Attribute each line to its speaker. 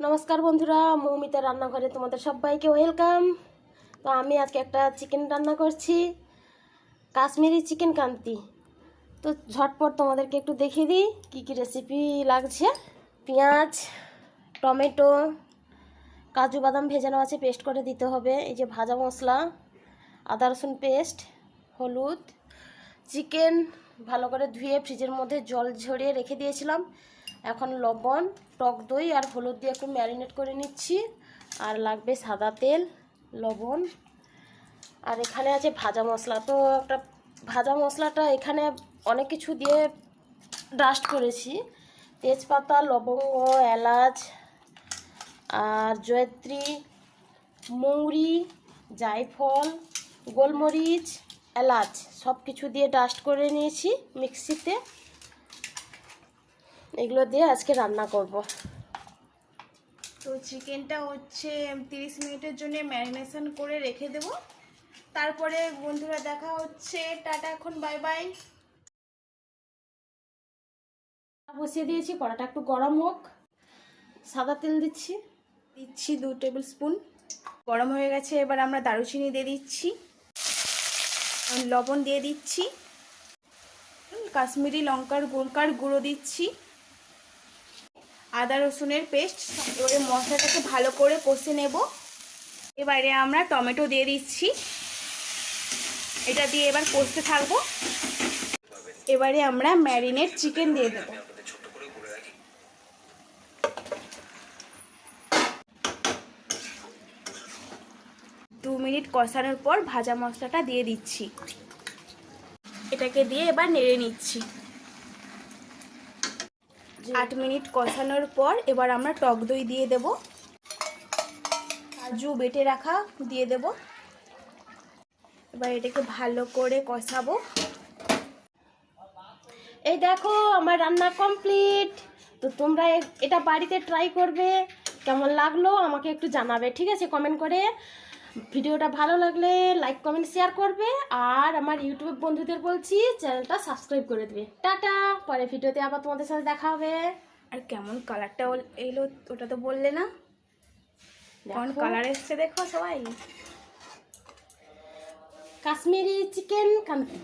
Speaker 1: নমস্কার বন্ধুরা, মৌমিতা রান্নাঘরে তোমাদের সবাইকে ওয়েলকাম তো আমি আজকে একটা চিকেন রান্না করছি, কাশ্মীরি চিকেন কান্তি। তো ঝটপট তোমাদেরকে একটু দেখিয়ে দিই, কী কী রেসিপি লাগছে। পেঁয়াজ, টমেটো, কাজু বাদাম ভেজানো আছে পেস্ট করে দিতে হবে। এই যে ভাজা মশলা, আদা রসুন পেস্ট হলুদ। চিকেন ভালো করে ধুয়ে ফ্রিজের মধ্যে জল ঝরিয়ে রেখে দিয়েছিলাম। এখন লবণ, টক দই আর হলুদ দিয়ে একটু ম্যারিনেট করে নিচ্ছি। আর লাগবে সাদা তেল, লবণ। আর এখানে আছে ভাজা মশলা। তো একটা ভাজা মশলাটা এখানে অনেক কিছু দিয়ে ডাস্ট করেছি। তেজপাতা, লবঙ্গ, এলাচ, আর জয়ত্রী, মৌরি, জায়ফল, গোলমরিচ, এলাচ সব কিছু দিয়ে ডাস্ট করে নিয়েছি মিক্সিতে। এগুলো দিয়ে আজকে রান্না করব।
Speaker 2: তো চিকেনটা হচ্ছে তিরিশ মিনিটের জন্য ম্যারিনেশন করে রেখে দেব। তারপরে বন্ধুরা দেখা হচ্ছে। টাটা এখন বাই বাই।
Speaker 1: বসিয়ে দিয়েছি কড়াটা একটু গরম হোক। সাদা তেল দিচ্ছি।
Speaker 2: দিচ্ছি দু টেবিল স্পুন। গরম হয়ে গেছে এবার আমরা দারুচিনি দিয়ে দিচ্ছি। লবণ দিয়ে দিচ্ছি। কাশ্মীরি লঙ্কার গুলকার গুঁড়ো দিচ্ছি। আদা রসুনের পেস্ট, এবারে মশলাটাকে ভালো করে কষে নেব। এবারে আমরা টমেটো দিয়ে দিচ্ছি। এটা দিয়ে এবার কষতে থাকব। এবারে আমরা ম্যারিনেট চিকেন দিয়ে দেবো। দু মিনিট কষানোর পর ভাজা মশলাটা দিয়ে দিচ্ছি। এটাকে দিয়ে এবার নেড়ে নিচ্ছি। আট মিনিট কষানোর পর এবার আমরা টক দই দিয়ে দেব। কাজু বেটে রাখা দিয়ে দেব। এবার এটাকে ভালো করে কষাবো।
Speaker 1: এই দেখো, আমার রান্না কমপ্লিট। তো তোমরা এটা বাড়িতে ট্রাই করবে। কেমন লাগল আমাকে একটু জানাবে, ঠিক আছে? কমেন্ট করে। ভিডিওটা ভালো লাগলে লাইক কমেন্ট শেয়ার করবে। আর আমার ইউটিউব বন্ধুদের বলছি চ্যানেলটা সাবস্ক্রাইব করে দেবে। টাটা! পরে ভিডিওতে আবার তোমাদের সাথে দেখা হবে।
Speaker 2: আর কেমন কালারটা এলো ওটা তো বললে না। কেমন কালার এসছে দেখো সবাই।
Speaker 1: কাশ্মীরি চিকেন কান্তি